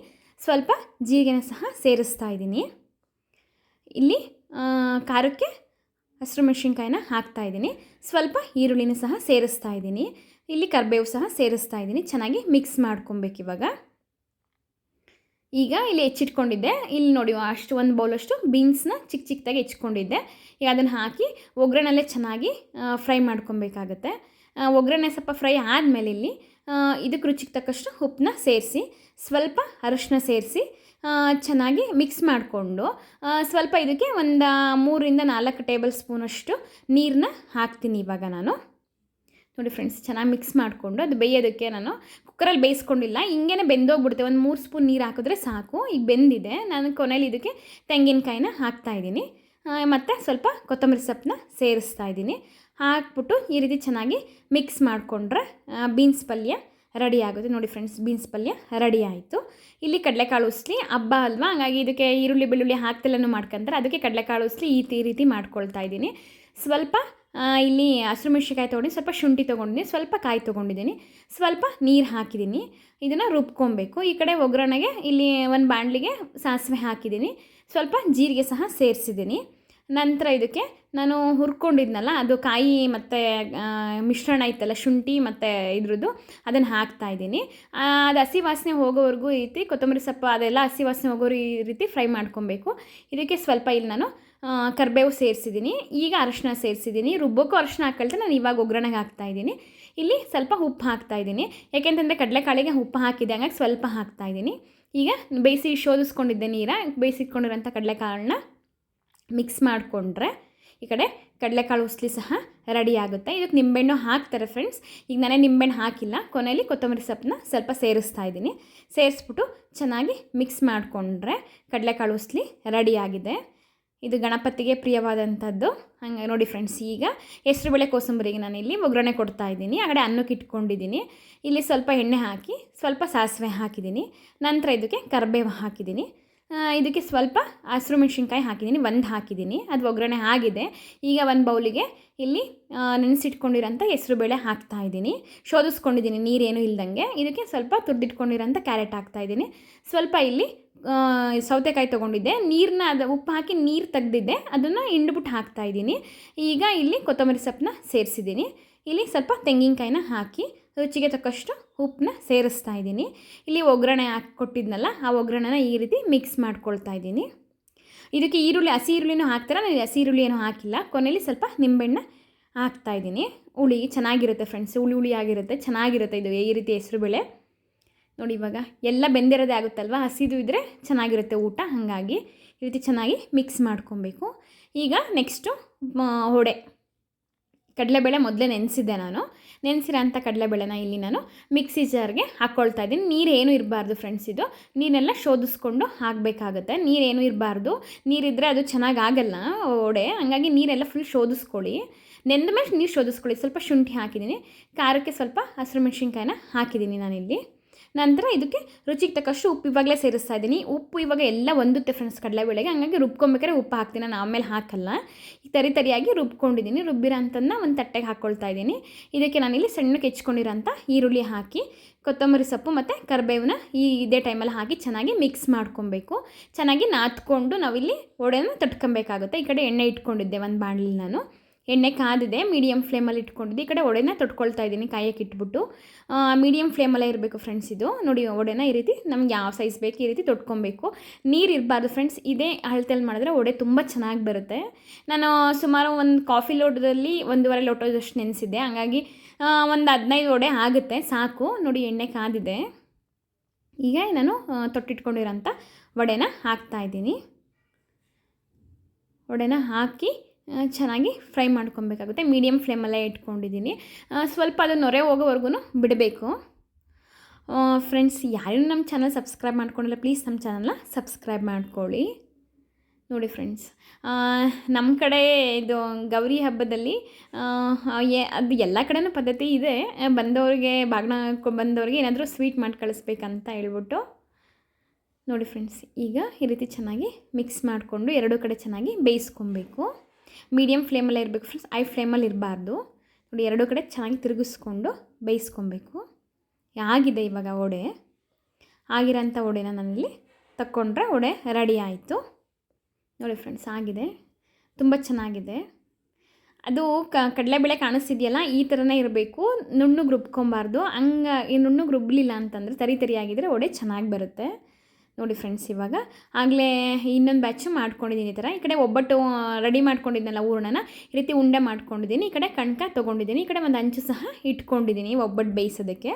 ಸ್ವಲ್ಪ ಜೀರಿಗೆನ ಸಹ ಸೇರಿಸ್ತಾ ಇದ್ದೀನಿ. ಇಲ್ಲಿ ಖಾರಕ್ಕೆ ಹಸಿರು ಮೆಣಸಿನ್ಕಾಯಿನ ಹಾಕ್ತಾ ಇದ್ದೀನಿ. ಸ್ವಲ್ಪ ಈರುಳ್ಳಿನ ಸಹ ಸೇರಿಸ್ತಾ ಇದ್ದೀನಿ. ಇಲ್ಲಿ ಕರಿಬೇವು ಸಹ ಸೇರಿಸ್ತಾ ಇದ್ದೀನಿ. ಚೆನ್ನಾಗಿ ಮಿಕ್ಸ್ ಮಾಡ್ಕೊಬೇಕು ಇವಾಗ. ಈಗ ಇಲ್ಲಿ ಹೆಚ್ಚಿಟ್ಕೊಂಡಿದ್ದೆ. ಇಲ್ಲಿ ನೋಡಿ, ಅಷ್ಟು ಒಂದು ಬೌಲಷ್ಟು ಬೀನ್ಸ್ನ ಚಿಕ್ಕ ಚಿಕ್ಕದಾಗಿ ಹೆಚ್ಕೊಂಡಿದ್ದೆ ಈಗ ಅದನ್ನು ಹಾಕಿ ಒಗ್ಗರಣೆಲ್ಲೇ ಚೆನ್ನಾಗಿ ಫ್ರೈ ಮಾಡ್ಕೊಬೇಕಾಗತ್ತೆ. ಒಗ್ಗರಣೆ ಸ್ವಲ್ಪ ಫ್ರೈ ಆದಮೇಲೆ ಇಲ್ಲಿ ಇದಕ್ಕೆ ರುಚಿಗೆ ತಕ್ಕಷ್ಟು ಉಪ್ಪನ್ನ ಸೇರಿಸಿ, ಸ್ವಲ್ಪ ಅರಶಿನ ಸೇರಿಸಿ ಚೆನ್ನಾಗಿ ಮಿಕ್ಸ್ ಮಾಡಿಕೊಂಡು ಸ್ವಲ್ಪ ಇದಕ್ಕೆ ಒಂದು ಮೂರಿಂದ ನಾಲ್ಕು ಟೇಬಲ್ ಸ್ಪೂನಷ್ಟು ನೀರನ್ನ ಹಾಕ್ತೀನಿ ಇವಾಗ ನಾನು. ನೋಡಿ ಫ್ರೆಂಡ್ಸ್ ಚೆನ್ನಾಗಿ ಮಿಕ್ಸ್ ಮಾಡಿಕೊಂಡು ಅದು ಬೇಯೋದಕ್ಕೆ ನಾನು ಕುಕ್ಕರಲ್ಲಿ ಬೇಯಿಸ್ಕೊಂಡಿಲ್ಲ. ಹಿಂಗೇ ಬೆಂದೋಗ್ಬಿಡುತ್ತೆ. ಒಂದು ಮೂರು ಸ್ಪೂನ್ ನೀರು ಹಾಕಿದ್ರೆ ಸಾಕು. ಈಗ ಬೆಂದಿದೆ. ನಾನು ಕೊನೆಯಲ್ಲಿ ಇದಕ್ಕೆ ತೆಂಗಿನಕಾಯಿನ ಹಾಕ್ತಾಯಿದ್ದೀನಿ ಮತ್ತು ಸ್ವಲ್ಪ ಕೊತ್ತಂಬರಿ ಸೊಪ್ಪನ್ನ ಸೇರಿಸ್ತಾ ಇದ್ದೀನಿ. ಹಾಕ್ಬಿಟ್ಟು ಈ ರೀತಿ ಚೆನ್ನಾಗಿ ಮಿಕ್ಸ್ ಮಾಡಿಕೊಂಡ್ರೆ ಬೀನ್ಸ್ ಪಲ್ಯ ರೆಡಿ ಆಗುತ್ತೆ. ನೋಡಿ ಫ್ರೆಂಡ್ಸ್ ಬೀನ್ಸ್ ಪಲ್ಯ ರೆಡಿ ಆಯಿತು. ಇಲ್ಲಿ ಕಡಲೆಕಾಳು ಉಸ್ಲಿ ಹಬ್ಬ ಅಲ್ವಾ? ಹಂಗಾಗಿ ಇದಕ್ಕೆ ಈರುಳ್ಳಿ ಬೆಳ್ಳುಳ್ಳಿ ಹಾಕ್ತಿಲ್ಲನೂ ಮಾಡ್ಕೊಂತಾರೆ ಅದಕ್ಕೆ ಕಡಲೆಕಾಳು ಉಸ್ಲಿ ಈ ರೀತಿ ಮಾಡ್ಕೊಳ್ತಾ ಇದ್ದೀನಿ. ಸ್ವಲ್ಪ ಇಲ್ಲಿ ಹಸಿರು ಮೆಣಸಿಕಾಯಿ ತೊಗೊಂಡು ಸ್ವಲ್ಪ ಶುಂಠಿ ತೊಗೊಂಡಿದ್ದೀನಿ, ಸ್ವಲ್ಪ ಕಾಯಿ ತೊಗೊಂಡಿದ್ದೀನಿ. ಸ್ವಲ್ಪ ನೀರು ಹಾಕಿದ್ದೀನಿ. ಇದನ್ನು ರುಬ್ಕೊಬೇಕು. ಈ ಕಡೆ ಒಗ್ಗರಣೆಗೆ ಇಲ್ಲಿ ಒಂದು ಬಾಣಲಿಗೆ ಸಾಸಿವೆ ಹಾಕಿದ್ದೀನಿ. ಸ್ವಲ್ಪ ಜೀರಿಗೆ ಸಹ ಸೇರಿಸಿದ್ದೀನಿ. ನಂತರ ಇದಕ್ಕೆ ನಾನು ಹುರ್ಕೊಂಡಿದ್ನಲ್ಲ, ಅದು ಕಾಯಿ ಮತ್ತು ಮಿಶ್ರಣ ಇತ್ತಲ್ಲ, ಶುಂಠಿ ಮತ್ತು ಇದ್ರದ್ದು, ಅದನ್ನು ಹಾಕ್ತಾ ಇದ್ದೀನಿ. ಅದು ಹಸಿ ವಾಸನೆ ಹೋಗೋವರೆಗೂ ಈ ರೀತಿ ಕೊತ್ತಂಬರಿ ಸೊಪ್ಪು ಅದೆಲ್ಲ ಹಸಿ ವಾಸನೆ ಹೋಗೋರು ಈ ರೀತಿ ಫ್ರೈ ಮಾಡ್ಕೊಬೇಕು. ಇದಕ್ಕೆ ಸ್ವಲ್ಪ ಇಲ್ಲಿ ನಾನು ಕರಿಬೇವು ಸೇರಿಸಿದ್ದೀನಿ, ಈಗ ಅರಶಿನ ಸೇರಿಸಿದ್ದೀನಿ ರುಬ್ಬಕ್ಕೂ ಅರಶಿನ ಹಾಕೊಳ್ತಾ ನಾನು ಇವಾಗ ಒಗ್ಗರಣೆಗೆ ಹಾಕ್ತಾ ಇದ್ದೀನಿ. ಇಲ್ಲಿ ಸ್ವಲ್ಪ ಉಪ್ಪು ಹಾಕ್ತಾ ಇದ್ದೀನಿ ಯಾಕೆಂತಂದರೆ ಕಡಲೆಕಾಳಿಗೆ ಉಪ್ಪು ಹಾಕಿದೆ ಹಂಗಾಗಿ ಸ್ವಲ್ಪ ಹಾಕ್ತಾ ಇದ್ದೀನಿ. ಈಗ ಬೇಯಿಸಿ ಶೋಧಿಸ್ಕೊಂಡಿದ್ದೆ ನೀರ, ಬೇಯಿಸಿಟ್ಕೊಂಡಿರೋಂಥ ಕಡಲೆಕಾಳನ್ನ ಮಿಕ್ಸ್ ಮಾಡಿಕೊಂಡ್ರೆ ಈ ಕಡೆ ಕಡಲೆಕಾಳು ಉಸ್ಲಿ ಸಹ ರೆಡಿ ಆಗುತ್ತೆ. ಇದಕ್ಕೆ ನಿಂಬೆಹಣ್ಣು ಹಾಕ್ತಾರೆ ಫ್ರೆಂಡ್ಸ್ ಈಗ ನಾನೇ ನಿಂಬೆಹಣ್ಣು ಹಾಕಿಲ್ಲ ಕೊನೆಯಲ್ಲಿ ಕೊತ್ತಂಬರಿ ಸೊಪ್ಪನ್ನ ಸ್ವಲ್ಪ ಸೇರಿಸ್ತಾ ಇದ್ದೀನಿ. ಸೇರಿಸ್ಬಿಟ್ಟು ಚೆನ್ನಾಗಿ ಮಿಕ್ಸ್ ಮಾಡಿಕೊಂಡ್ರೆ ಕಡಲೆಕಾಳು ಉಸ್ಲಿ ರೆಡಿ ಆಗಿದೆ. ಇದು ಗಣಪತಿಗೆ ಪ್ರಿಯವಾದಂಥದ್ದು. ಹಂಗೆ ನೋಡಿ ಫ್ರೆಂಡ್ಸ್ ಈಗ ಹೆಸರುಬೇಳೆ ಕೋಸಂಬರಿಗೆ ನಾನು ಇಲ್ಲಿ ಒಗ್ಗರಣೆ ಕೊಡ್ತಾ ಇದ್ದೀನಿ. ಆ ಅನ್ನಕ್ಕೆ ಇಟ್ಕೊಂಡಿದ್ದೀನಿ. ಇಲ್ಲಿ ಸ್ವಲ್ಪ ಎಣ್ಣೆ ಹಾಕಿ, ಸ್ವಲ್ಪ ಸಾಸಿವೆ ಹಾಕಿದ್ದೀನಿ. ನಂತರ ಇದಕ್ಕೆ ಕರಿಬೇವು ಹಾಕಿದ್ದೀನಿ. ಇದಕ್ಕೆ ಸ್ವಲ್ಪ ಹಸಿರು ಮೆಣಸಿನ್ಕಾಯಿ ಹಾಕಿದ್ದೀನಿ, ಒಂದು ಹಾಕಿದ್ದೀನಿ. ಅದು ಒಗ್ಗರಣೆ ಆಗಿದೆ. ಈಗ ಒಂದು ಬೌಲಿಗೆ ಇಲ್ಲಿ ನೆನೆಸಿಟ್ಕೊಂಡಿರೋಂಥ ಹೆಸರುಬೇಳೆ ಹಾಕ್ತಾ ಇದ್ದೀನಿ. ಶೋಧಿಸ್ಕೊಂಡಿದ್ದೀನಿ, ನೀರೇನು ಇಲ್ದಂಗೆ. ಇದಕ್ಕೆ ಸ್ವಲ್ಪ ತುರ್ದಿಟ್ಕೊಂಡಿರೋಂಥ ಕ್ಯಾರೆಟ್ ಹಾಕ್ತಾ ಇದ್ದೀನಿ. ಸ್ವಲ್ಪ ಇಲ್ಲಿ ಸೌತೆಕಾಯಿ ತೊಗೊಂಡಿದ್ದೆ. ನೀರನ್ನ ಅದು, ಉಪ್ಪು ಹಾಕಿ ನೀರು ತೆಗೆದಿದ್ದೆ. ಅದನ್ನು ಹಿಂಡ್ಬಿಟ್ಟು ಹಾಕ್ತಾ ಇದ್ದೀನಿ. ಈಗ ಇಲ್ಲಿ ಕೊತ್ತಂಬರಿ ಸೊಪ್ಪನ್ನ ಸೇರಿಸಿದ್ದೀನಿ. ಇಲ್ಲಿ ಸ್ವಲ್ಪ ತೆಂಗಿನಕಾಯಿನ ಹಾಕಿ ರುಚಿಗೆ ತಕ್ಕಷ್ಟು ಉಪ್ಪನ್ನ ಸೇರಿಸ್ತಾ ಇದ್ದೀನಿ. ಇಲ್ಲಿ ಒಗ್ಗರಣೆ ಹಾಕಿ ಕೊಟ್ಟಿದ್ನಲ್ಲ ಆ ಒಗ್ಗರಣೆನ ಈ ರೀತಿ ಮಿಕ್ಸ್ ಮಾಡ್ಕೊಳ್ತಾ ಇದ್ದೀನಿ. ಇದಕ್ಕೆ ಈರುಳ್ಳಿ, ಹಸಿ ಈರುಳ್ಳಿನೂ ಹಾಕ್ತಾರೆ. ನಾನು ಹಸಿ ಈರುಳ್ಳಿ ಹಾಕಿಲ್ಲ. ಕೊನೆಯಲ್ಲಿ ಸ್ವಲ್ಪ ನಿಂಬೆಹಣ್ಣ ಹಾಕ್ತಾ ಇದ್ದೀನಿ. ಹುಳಿ ಚೆನ್ನಾಗಿರುತ್ತೆ ಫ್ರೆಂಡ್ಸ್ ಹುಳಿ ಹುಳಿ ಆಗಿರುತ್ತೆ. ಚೆನ್ನಾಗಿರುತ್ತೆ ಇದು ಈ ರೀತಿ ಹೆಸರುಬೇಳೆ. ನೋಡಿ, ಇವಾಗ ಎಲ್ಲ ಬೆಂದಿರೋದೇ ಆಗುತ್ತಲ್ವ? ಹಸಿದು ಇದ್ದರೆ ಚೆನ್ನಾಗಿರುತ್ತೆ ಊಟ, ಹಾಗಾಗಿ ಈ ರೀತಿ ಚೆನ್ನಾಗಿ ಮಿಕ್ಸ್ ಮಾಡ್ಕೊಬೇಕು. ಈಗ ನೆಕ್ಸ್ಟು ಹೊಡೆ. ಕಡಲೆಬೇಳೆ ಮೊದಲೇ ನೆನೆಸಿದ್ದೆ ನಾನು. ನೆನೆಸಿರೋ ಅಂಥ ಕಡಲೆಬೇಳೆನ ಇಲ್ಲಿ ನಾನು ಮಿಕ್ಸಿ ಜಾರ್ಗೆ ಹಾಕ್ಕೊಳ್ತಾ ಇದ್ದೀನಿ. ನೀರೇನು ಇರಬಾರ್ದು ಫ್ರೆಂಡ್ಸ್ ಇದು. ನೀರೆಲ್ಲ ಶೋಧಿಸ್ಕೊಂಡು ಹಾಕಬೇಕಾಗತ್ತೆ. ನೀರೇನು ಇರಬಾರ್ದು. ನೀರಿದ್ದರೆ ಅದು ಚೆನ್ನಾಗಿ ಆಗಲ್ಲ ಒಡೆ ಹಂಗಾಗಿ ನೀರೆಲ್ಲ ಫುಲ್ ಶೋಧಿಸ್ಕೊಳ್ಳಿ. ನೆಂದ ಮೇಲೆ ನೀರು ಶೋಧಿಸ್ಕೊಳ್ಳಿ. ಸ್ವಲ್ಪ ಶುಂಠಿ ಹಾಕಿದ್ದೀನಿ. ಖಾರಕ್ಕೆ ಸ್ವಲ್ಪ ಹಸಿರು ಮೆಣಸಿನ್ಕಾಯಿನ ಹಾಕಿದ್ದೀನಿ ನಾನಿಲ್ಲಿ. ನಂತರ ಇದಕ್ಕೆ ರುಚಿಗೆ ತಕ್ಕಷ್ಟು ಉಪ್ಪು ಇವಾಗಲೇ ಸೇರಿಸ್ತಾ ಇದ್ದೀನಿ. ಉಪ್ಪು ಇವಾಗ ಎಲ್ಲ ಒಂದುತ್ತೆ ಫ್ರೆಂಡ್ಸ್ ಕಡಲೆಬೇಳೆಗೆ ಹಂಗಾಗಿ ರುಬ್ಕೊಬೇಕಾದ್ರೆ ಉಪ್ಪು ಹಾಕ್ತೀನಿ. ನಾನು ಆಮೇಲೆ ಹಾಕಲ್ಲ. ಈ ತರಿ ತರಿಯಾಗಿ ರುಬ್ಕೊಂಡಿದ್ದೀನಿ. ರುಬ್ಬಿರೋ ಒಂದು ತಟ್ಟೆಗೆ ಹಾಕ್ಕೊಳ್ತಾ ಇದ್ದೀನಿ. ಇದಕ್ಕೆ ನಾನಿಲ್ಲಿ ಸಣ್ಣಕ್ಕೆ ಹೆಚ್ಕೊಂಡಿರೋಂಥ ಈರುಳ್ಳಿ ಹಾಕಿ, ಕೊತ್ತಂಬರಿ ಸೊಪ್ಪು ಮತ್ತು ಕರಿಬೇವನ್ನ ಈ ಇದೇ ಟೈಮಲ್ಲಿ ಹಾಕಿ ಚೆನ್ನಾಗಿ ಮಿಕ್ಸ್ ಮಾಡ್ಕೊಬೇಕು. ಚೆನ್ನಾಗಿ ನಾದ್ಕೊಂಡು ನಾವಿಲ್ಲಿ ಒಡೆನ ತಟ್ಕೊಬೇಕಾಗುತ್ತೆ. ಈ ಕಡೆ ಎಣ್ಣೆ ಇಟ್ಕೊಂಡಿದ್ದೆ ಒಂದು ಬಾಣಲಿ ನಾನು. ಎಣ್ಣೆ ಕಾದಿದೆ ಮೀಡಿಯಮ್ ಫ್ಲೇಮಲ್ಲಿ ಇಟ್ಕೊಂಡಿದ್ದು. ಈ ಕಡೆ ಒಡೆನ ತೊಟ್ಕೊಳ್ತಾ ಇದ್ದೀನಿ, ಕಾಯಕ್ಕೆ ಇಟ್ಬಿಟ್ಟು. ಮೀಡಿಯಮ್ ಫ್ಲೇಮಲ್ಲೇ ಇರಬೇಕು ಫ್ರೆಂಡ್ಸ್ ಇದು. ನೋಡಿ, ಒಡೆನ ಈ ರೀತಿ ನಮ್ಗೆ ಯಾವ ಸೈಜ್ ಬೇಕು ಈ ರೀತಿ ತೊಟ್ಕೊಬೇಕು. ನೀರು ಇರಬಾರ್ದು ಫ್ರೆಂಡ್ಸ್ ಇದೇ ಅಳತೆಯಲ್ಲಿ ಮಾಡಿದ್ರೆ ಒಡೆ ತುಂಬ ಚೆನ್ನಾಗಿ ಬರುತ್ತೆ. ನಾನು ಸುಮಾರು ಒಂದು ಕಾಫಿ ಲೋಟದಲ್ಲಿ ಒಂದೂವರೆ ಲೋಟದಷ್ಟು ನೆನೆಸಿದ್ದೆ. ಹಂಗಾಗಿ ಒಂದು ಹದಿನೈದು ಒಡೆ ಆಗುತ್ತೆ, ಸಾಕು. ನೋಡಿ, ಎಣ್ಣೆ ಕಾದಿದೆ. ಈಗ ನಾನು ತೊಟ್ಟಿಟ್ಕೊಂಡಿರೋಂಥ ವಡೆನ ಹಾಕ್ತಾ ಇದ್ದೀನಿ. ವಡೆನ ಹಾಕಿ ಚೆನ್ನಾಗಿ ಫ್ರೈ ಮಾಡ್ಕೊಬೇಕಾಗುತ್ತೆ. ಮೀಡಿಯಮ್ ಫ್ಲೇಮಲ್ಲೇ ಇಟ್ಕೊಂಡಿದ್ದೀನಿ. ಸ್ವಲ್ಪ ಅದು ನೊರೆ ಹೋಗೋವರೆಗೂ ಬಿಡಬೇಕು. ಫ್ರೆಂಡ್ಸ್, ಯಾರು ನಮ್ಮ ಚಾನಲ್ ಸಬ್ಸ್ಕ್ರೈಬ್ ಮಾಡ್ಕೊಂಡಿಲ್ಲ, ಪ್ಲೀಸ್ ನಮ್ಮ ಚಾನಲ್ನ ಸಬ್ಸ್ಕ್ರೈಬ್ ಮಾಡ್ಕೊಳ್ಳಿ. ನೋಡಿ ಫ್ರೆಂಡ್ಸ್ ನಮ್ಮ ಕಡೆ ಇದು ಗೌರಿ ಹಬ್ಬದಲ್ಲಿ ಅದು ಎಲ್ಲ ಕಡೆನೂ ಪದ್ಧತಿ ಇದೆ. ಬಂದವ್ರಿಗೆ ಬಾಗ್ನ ಬಂದವ್ರಿಗೆ ಏನಾದರೂ ಸ್ವೀಟ್ ಮಾಡಿ ಕಳಿಸ್ಬೇಕಂತ ಹೇಳ್ಬಿಟ್ಟು. ನೋಡಿ ಫ್ರೆಂಡ್ಸ್, ಈಗ ಈ ರೀತಿ ಚೆನ್ನಾಗಿ ಮಿಕ್ಸ್ ಮಾಡಿಕೊಂಡು ಎರಡೂ ಕಡೆ ಚೆನ್ನಾಗಿ ಬೇಯಿಸ್ಕೊಬೇಕು. ಮೀಡಿಯಮ್ ಫ್ಲೇಮಲ್ಲೇ ಇರಬೇಕು ಫ್ರೆಂಡ್ಸ್ ಐ ಫ್ಲೇಮಲ್ಲಿ ಇರಬಾರ್ದು. ನೋಡಿ, ಎರಡು ಕಡೆ ಚೆನ್ನಾಗಿ ತಿರುಗಿಸ್ಕೊಂಡು ಬೇಯಿಸ್ಕೊಬೇಕು. ಆಗಿದೆ ಇವಾಗ ವಡೆ ಆಗಿರೋಂಥ ವಡೆನ ನಾನಿಲ್ಲಿ ತಕ್ಕೊಂಡ್ರೆ ವಡೆ ರೆಡಿ ಆಯಿತು. ನೋಡಿ ಫ್ರೆಂಡ್ಸ್ ಆಗಿದೆ. ತುಂಬ ಚೆನ್ನಾಗಿದೆ. ಅದು ಕ, ಕಡಲೆಬೇಳೆ ಕಾಣಿಸ್ತಿದೆಯಲ್ಲ, ಈ ಥರನೇ ಇರಬೇಕು. ನುಣ್ಣಗೆ ರುಬ್ಕೊಬಾರ್ದು. ಹಂಗೆ, ಈ ನುಣ್ಣಗೆ ರುಬ್ಬಲಿಲ್ಲ ಅಂತಂದರೆ ತರಿ ತರಿಯಾಗಿದ್ದರೆ ವಡೆ ಚೆನ್ನಾಗಿ ಬರುತ್ತೆ. ನೋಡಿ ಫ್ರೆಂಡ್ಸ್ ಇವಾಗ. ಆಗಲೇ ಇನ್ನೊಂದು ಬ್ಯಾಚು ಮಾಡ್ಕೊಂಡಿದ್ದೀನಿ ಈ ಥರ ಈ ಕಡೆ ಒಬ್ಬಟ್ಟು ರೆಡಿ ಮಾಡ್ಕೊಂಡಿದ್ನಲ್ಲ ಹೂರ್ಣನ. ಈ ರೀತಿ ಉಂಡೆ ಮಾಡ್ಕೊಂಡಿದ್ದೀನಿ ಈ ಕಡೆ ಕಣ್ಕ ತೊಗೊಂಡಿದ್ದೀನಿ ಈ ಕಡೆ ಒಂದು ಅಂಚು ಸಹ ಇಟ್ಕೊಂಡಿದ್ದೀನಿ ಒಬ್ಬಟ್ಟು ಬೇಯಿಸೋದಕ್ಕೆ.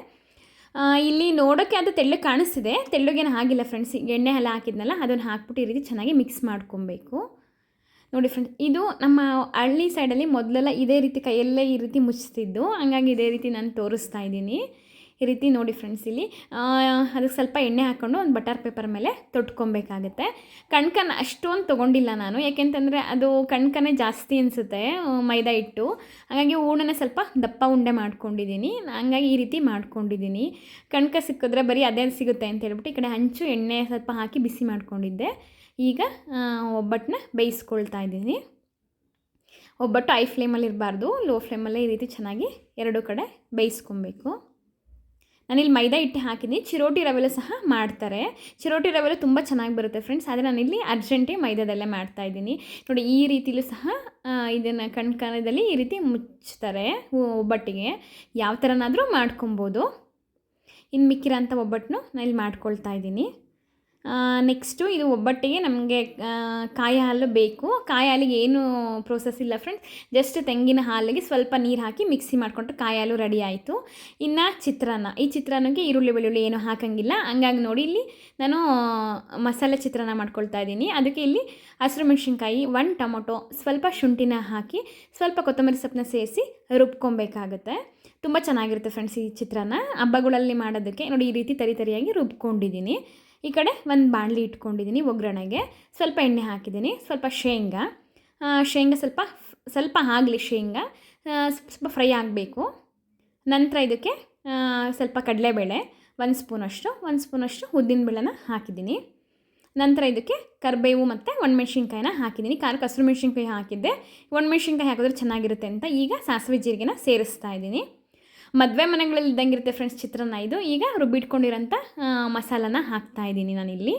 ಇಲ್ಲಿ ನೋಡೋಕ್ಕೆ ಅದು ತೆಳ್ಳಗೆ ಕಾಣಿಸ್ತಿದೆ. ತೆಳ್ಳಗೇನು ಆಗಿಲ್ಲ ಫ್ರೆಂಡ್ಸ್ ಎಣ್ಣೆ ಎಲ್ಲ ಹಾಕಿದ್ನಲ್ಲ, ಅದನ್ನು ಹಾಕ್ಬಿಟ್ಟು ಈ ರೀತಿ ಚೆನ್ನಾಗಿ ಮಿಕ್ಸ್ ಮಾಡ್ಕೊಬೇಕು. ನೋಡಿ ಫ್ರೆಂಡ್ಸ್ ಇದು ನಮ್ಮ ಹಳ್ಳಿ ಸೈಡಲ್ಲಿ ಮೊದಲೆಲ್ಲ ಇದೇ ರೀತಿ ಕೈಯಲ್ಲೇ ಈ ರೀತಿ ಮುಚ್ತಿದ್ದು. ಹಂಗಾಗಿ ಇದೇ ರೀತಿ ನಾನು ತೋರಿಸ್ತಾ ಇದ್ದೀನಿ. ಈ ರೀತಿ ನೋಡಿ ಫ್ರೆಂಡ್ಸ್ ಇಲ್ಲಿ. ಅದಕ್ಕೆ ಸ್ವಲ್ಪ ಎಣ್ಣೆ ಹಾಕ್ಕೊಂಡು ಒಂದು ಬಟರ್ ಪೇಪರ್ ಮೇಲೆ ತೊಟ್ಕೊಬೇಕಾಗುತ್ತೆ. ಕಣ್ಕನ ಅಷ್ಟೊಂದು ತೊಗೊಂಡಿಲ್ಲ ನಾನು. ಯಾಕೆಂತಂದರೆ ಅದು ಕಣ್ಕನೇ ಜಾಸ್ತಿ ಅನಿಸುತ್ತೆ ಮೈದಾ ಹಿಟ್ಟು. ಹಾಗಾಗಿ ಹೂರ್ಣನ ಸ್ವಲ್ಪ ದಪ್ಪ ಉಂಡೆ ಮಾಡ್ಕೊಂಡಿದ್ದೀನಿ. ಹಂಗಾಗಿ ಈ ರೀತಿ ಮಾಡ್ಕೊಂಡಿದ್ದೀನಿ. ಕಣ್ಕ ಸಿಕ್ಕಿದ್ರೆ ಬರೀ ಅದೇ ಸಿಗುತ್ತೆ ಅಂತ ಹೇಳ್ಬಿಟ್ಟು ಈ ಕಡೆ ಹಂಚು ಎಣ್ಣೆ ಸ್ವಲ್ಪ ಹಾಕಿ ಬಿಸಿ ಮಾಡ್ಕೊಂಡಿದ್ದೆ. ಈಗ ಒಬ್ಬಟ್ಟನ್ನ ಬೇಯಿಸ್ಕೊಳ್ತಾ ಇದ್ದೀನಿ. ಒಬ್ಬಟ್ಟು ಐ ಫ್ಲೇಮಲ್ಲಿ ಇರಬಾರ್ದು. ಲೋ ಫ್ಲೇಮಲ್ಲೇ ಈ ರೀತಿ ಚೆನ್ನಾಗಿ ಎರಡು ಕಡೆ ಬೇಯಿಸ್ಕೊಬೇಕು. ನಾನಿಲ್ಲಿ ಮೈದಾ ಹಿಟ್ಟು ಹಾಕಿದ್ದೀನಿ. ಚಿರೋಟಿ ರವೆಲು ಸಹ ಮಾಡ್ತಾರೆ. ಚಿರೋಟಿ ರವೆಲು ತುಂಬ ಚೆನ್ನಾಗಿ ಬರುತ್ತೆ ಫ್ರೆಂಡ್ಸ್. ಆದರೆ ನಾನಿಲ್ಲಿ ಅರ್ಜೆಂಟಿ ಮೈದಾದಲ್ಲೇ ಮಾಡ್ತಾ ಇದ್ದೀನಿ. ನೋಡಿ, ಈ ರೀತಿಲೂ ಸಹ ಇದನ್ನು ಕಣ್ಕಾನದಲ್ಲಿ ಈ ರೀತಿ ಮುಚ್ತಾರೆ ಹೂ- ಒಬ್ಬಟ್ಟಿಗೆ. ಯಾವ ಥರನಾದರೂ ಮಾಡ್ಕೊಬೋದು. ಇನ್ನು ಮಿಕ್ಕಿರೋಂಥ ಒಬ್ಬಟ್ಟನ್ನು ನಾನು ಇಲ್ಲಿ ಮಾಡ್ಕೊಳ್ತಾ ಇದ್ದೀನಿ. ನೆಕ್ಸ್ಟು ಇದು ಒಬ್ಬಟ್ಟಿಗೆ ನಮಗೆ ಕಾಯಿ ಹಾಲು ಬೇಕು. ಕಾಯಿ ಹಾಲಿಗೆ ಏನು ಪ್ರೋಸೆಸ್ ಇಲ್ಲ ಫ್ರೆಂಡ್ಸ್ ಜಸ್ಟ್ ತೆಂಗಿನ ಹಾಲಿಗೆ ಸ್ವಲ್ಪ ನೀರು ಹಾಕಿ ಮಿಕ್ಸಿ ಮಾಡಿಕೊಂಡ್ರೆ ಕಾಯಿ ಹಾಲು ರೆಡಿ ಆಯಿತು. ಇನ್ನು ಚಿತ್ರಾನ್ನ. ಈ ಚಿತ್ರಾನ್ನಕ್ಕೆ ಈರುಳ್ಳಿ ಬೆಳ್ಳುಳ್ಳಿ ಏನು ಹಾಕಂಗಿಲ್ಲ. ಹಂಗಾಗಿ ನೋಡಿ ಇಲ್ಲಿ ನಾನು ಮಸಾಲೆ ಚಿತ್ರಾನ್ನ ಮಾಡ್ಕೊಳ್ತಾ ಇದ್ದೀನಿ. ಅದಕ್ಕೆ ಇಲ್ಲಿ ಹಸಿರು ಮೆಣಸಿನ್ಕಾಯಿ ಒನ್ ಟೊಮೊಟೊ, ಸ್ವಲ್ಪ ಶುಂಠಿನ ಹಾಕಿ ಸ್ವಲ್ಪ ಕೊತ್ತಂಬರಿ ಸೊಪ್ಪನ್ನ ಸೇರಿಸಿ ರುಬ್ಕೊಬೇಕಾಗುತ್ತೆ ತುಂಬ ಚೆನ್ನಾಗಿರುತ್ತೆ ಫ್ರೆಂಡ್ಸ್ ಈ ಚಿತ್ರಾನ್ನ. ಹಬ್ಬಗಳಲ್ಲಿ ಮಾಡೋದಕ್ಕೆ ನೋಡಿ ಈ ರೀತಿ ತರಿ ತರಿಯಾಗಿ ರುಬ್ಕೊಂಡಿದ್ದೀನಿ. ಈ ಕಡೆ ಒಂದು ಬಾಣಲಿ ಇಟ್ಕೊಂಡಿದ್ದೀನಿ ಒಗ್ಗರಣೆಗೆ. ಸ್ವಲ್ಪ ಎಣ್ಣೆ ಹಾಕಿದ್ದೀನಿ ಸ್ವಲ್ಪ ಶೇಂಗಾ. ಶೇಂಗಾ ಸ್ವಲ್ಪ ಸ್ವಲ್ಪ ಆಗಲಿ ಶೇಂಗಾ. ಸ್ವಲ್ಪ ಫ್ರೈ ಆಗಬೇಕು. ನಂತರ ಇದಕ್ಕೆ ಸ್ವಲ್ಪ ಕಡಲೆಬೇಳೆ, ಒಂದು ಸ್ಪೂನಷ್ಟು ಒಂದು ಸ್ಪೂನಷ್ಟು ಉದ್ದಿನ ಬೇಳೆನ ಹಾಕಿದ್ದೀನಿ ನಂತರ ಇದಕ್ಕೆ ಕರಿಬೇವು ಮತ್ತು ಒಣಮೆಣ್ಸಿನ್ಕಾಯಿನ ಹಾಕಿದ್ದೀನಿ ಖಾರಕ್ಕೆ ಹಸಿರು ಮೆಣಸಿನ್ಕಾಯಿ ಹಾಕಿದ್ದೆ. ಒಣಮೆಣ್ಸಿನ್ಕಾಯಿ ಹಾಕಿದ್ರೆ ಚೆನ್ನಾಗಿರುತ್ತೆ ಅಂತ ಈಗ ಸಾಸಿವೆ ಜೀರಿಗೆನ ಸೇರಿಸ್ತಾ ಇದ್ದೀನಿ ಮದುವೆ ಮನೆಗಳಲ್ಲಿ ಇದ್ದಂಗಿರುತ್ತೆ ಫ್ರೆಂಡ್ಸ್ ಚಿತ್ರಾನ್ನ ಇದು. ಈಗ ರುಬ್ಬಿಟ್ಕೊಂಡಿರೋಂಥ ಮಸಾಲಾನ ಹಾಕ್ತಾ ಇದ್ದೀನಿ ನಾನಿಲ್ಲಿ.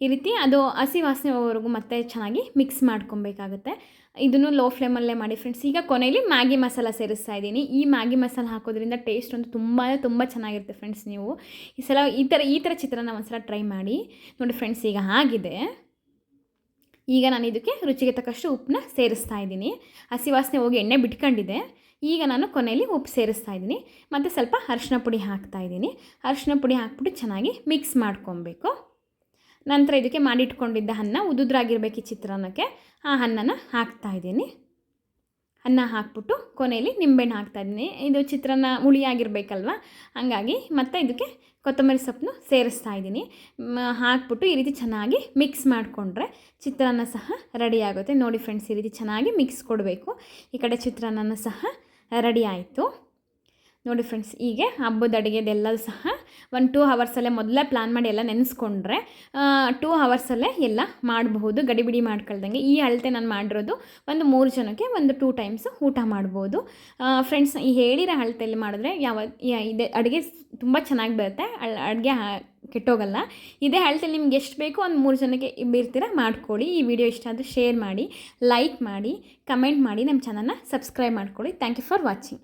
ಈ ರೀತಿ ಅದು ಹಸಿ ವಾಸನೆವರೆಗೂ ಮತ್ತೆ ಚೆನ್ನಾಗಿ ಮಿಕ್ಸ್ ಮಾಡ್ಕೊಬೇಕಾಗುತ್ತೆ. ಇದನ್ನು ಲೋ ಫ್ಲೇಮಲ್ಲೇ ಮಾಡಿ ಫ್ರೆಂಡ್ಸ್ ಈಗ ಕೊನೆಯಲ್ಲಿ ಮ್ಯಾಗಿ ಮಸಾಲ ಸೇರಿಸ್ತಾ ಇದ್ದೀನಿ. ಈ ಮ್ಯಾಗಿ ಮಸಾಲ ಹಾಕೋದ್ರಿಂದ ಟೇಸ್ಟ್ ಒಂದು ತುಂಬ ತುಂಬ ಚೆನ್ನಾಗಿರುತ್ತೆ ಫ್ರೆಂಡ್ಸ್ ನೀವು. ಈ ಸಲ ಈ ಥರ ಈ ಥರ ಚಿತ್ರಾನ್ನ ಒಂದ್ಸಲ ಟ್ರೈ ಮಾಡಿ. ನೋಡಿ ಫ್ರೆಂಡ್ಸ್ ಈಗ ಆಗಿದೆ. ಈಗ ನಾನು ಇದಕ್ಕೆ ರುಚಿಗೆ ತಕ್ಕಷ್ಟು ಉಪ್ಪನ್ನ ಸೇರಿಸ್ತಾ ಇದ್ದೀನಿ. ಹಸಿ ವಾಸನೆ ಹೋಗಿ ಎಣ್ಣೆ ಬಿಟ್ಕೊಂಡಿದೆ ಈಗ ನಾನು ಕೊನೆಯಲ್ಲಿ ಉಪ್ಪು ಸೇರಿಸ್ತಾ ಇದ್ದೀನಿ. ಮತ್ತು ಸ್ವಲ್ಪ ಅರಿಶಿನ ಪುಡಿ ಹಾಕ್ತಾ ಇದ್ದೀನಿ. ಅರಿಶಿನ ಪುಡಿ ಹಾಕ್ಬಿಟ್ಟು ಚೆನ್ನಾಗಿ ಮಿಕ್ಸ್ ಮಾಡ್ಕೊಬೇಕು. ನಂತರ ಇದಕ್ಕೆ ಮಾಡಿಟ್ಕೊಂಡಿದ್ದ ಅನ್ನ ಉದುದ್ರಾಗಿರ್ಬೇಕು ಈ ಚಿತ್ರಾನ್ನಕ್ಕೆ. ಆ ಅನ್ನನ ಹಾಕ್ತಾ ಇದ್ದೀನಿ. ಅನ್ನ ಹಾಕ್ಬಿಟ್ಟು ಕೊನೆಯಲ್ಲಿ ನಿಂಬೆಹಣ್ಣು ಹಾಕ್ತಾ ಇದ್ದೀನಿ. ಇದು ಚಿತ್ರಾನ್ನ ಹುಳಿಯಾಗಿರ್ಬೇಕಲ್ವ? ಹಾಗಾಗಿ ಮತ್ತೆ ಇದಕ್ಕೆ ಕೊತ್ತಂಬರಿ ಸೊಪ್ಪನ್ನು ಸೇರಿಸ್ತಾ ಇದ್ದೀನಿ. ಹಾಕ್ಬಿಟ್ಟು ಈ ರೀತಿ ಚೆನ್ನಾಗಿ ಮಿಕ್ಸ್ ಮಾಡಿಕೊಂಡ್ರೆ ಚಿತ್ರಾನ್ನ ಸಹ ರೆಡಿ ಆಗುತ್ತೆ. ನೋಡಿ ಫ್ರೆಂಡ್ಸ್ ಈ ರೀತಿ ಚೆನ್ನಾಗಿ ಮಿಕ್ಸ್ ಕೊಡಬೇಕು. ಈ ಕಡೆ ಚಿತ್ರಾನ್ನ ಸಹ ರೆಡಿ ಆಯಿತು. ನೋಡಿ ಫ್ರೆಂಡ್ಸ್ ಹೀಗೆ ಹಬ್ಬದ ಅಡುಗೆದೆಲ್ಲದೂ ಸಹ ಒಂದು ಟೂ ಹವರ್ಸಲ್ಲೇ ಮೊದಲೇ ಪ್ಲ್ಯಾನ್ ಮಾಡಿ ಎಲ್ಲ ನೆನೆಸ್ಕೊಂಡ್ರೆ ಟೂ ಹವರ್ಸಲ್ಲೇ ಎಲ್ಲ ಮಾಡಬಹುದು ಗಡಿಬಿಡಿ ಮಾಡ್ಕೊಳ್ದಂಗೆ. ಈ ಅಳತೆ ನಾನು ಮಾಡಿರೋದು ಒಂದು ಮೂರು ಜನಕ್ಕೆ ಒಂದು ಟೂ ಟೈಮ್ಸ್ ಊಟ ಮಾಡ್ಬೋದು. ಫ್ರೆಂಡ್ಸ್ ಈ ಹೇಳಿರೋ ಅಳತೆಯಲ್ಲಿ ಮಾಡಿದ್ರೆ ಯಾವ ಇದೆ ಅಡುಗೆ ತುಂಬ ಚೆನ್ನಾಗಿ ಬರುತ್ತೆ. ಅಡುಗೆ ಕೆಟ್ಟೋಗಲ್ಲ. ಇದೇ ಅಳತೆಯಲ್ಲಿ ನಿಮ್ಗೆ ಎಷ್ಟು ಬೇಕೋ ಒಂದು ಮೂರು ಜನಕ್ಕೆ ಇರ್ತೀರ ಮಾಡ್ಕೊಳ್ಳಿ. ಈ ವಿಡಿಯೋ ಇಷ್ಟ ಆದರೆ ಶೇರ್ ಮಾಡಿ ಲೈಕ್ ಮಾಡಿ ಕಮೆಂಟ್ ಮಾಡಿ ನಮ್ಮ ಚಾನಲ್ನ ಸಬ್ಸ್ಕ್ರೈಬ್ ಮಾಡ್ಕೊಳ್ಳಿ. Thank you for watching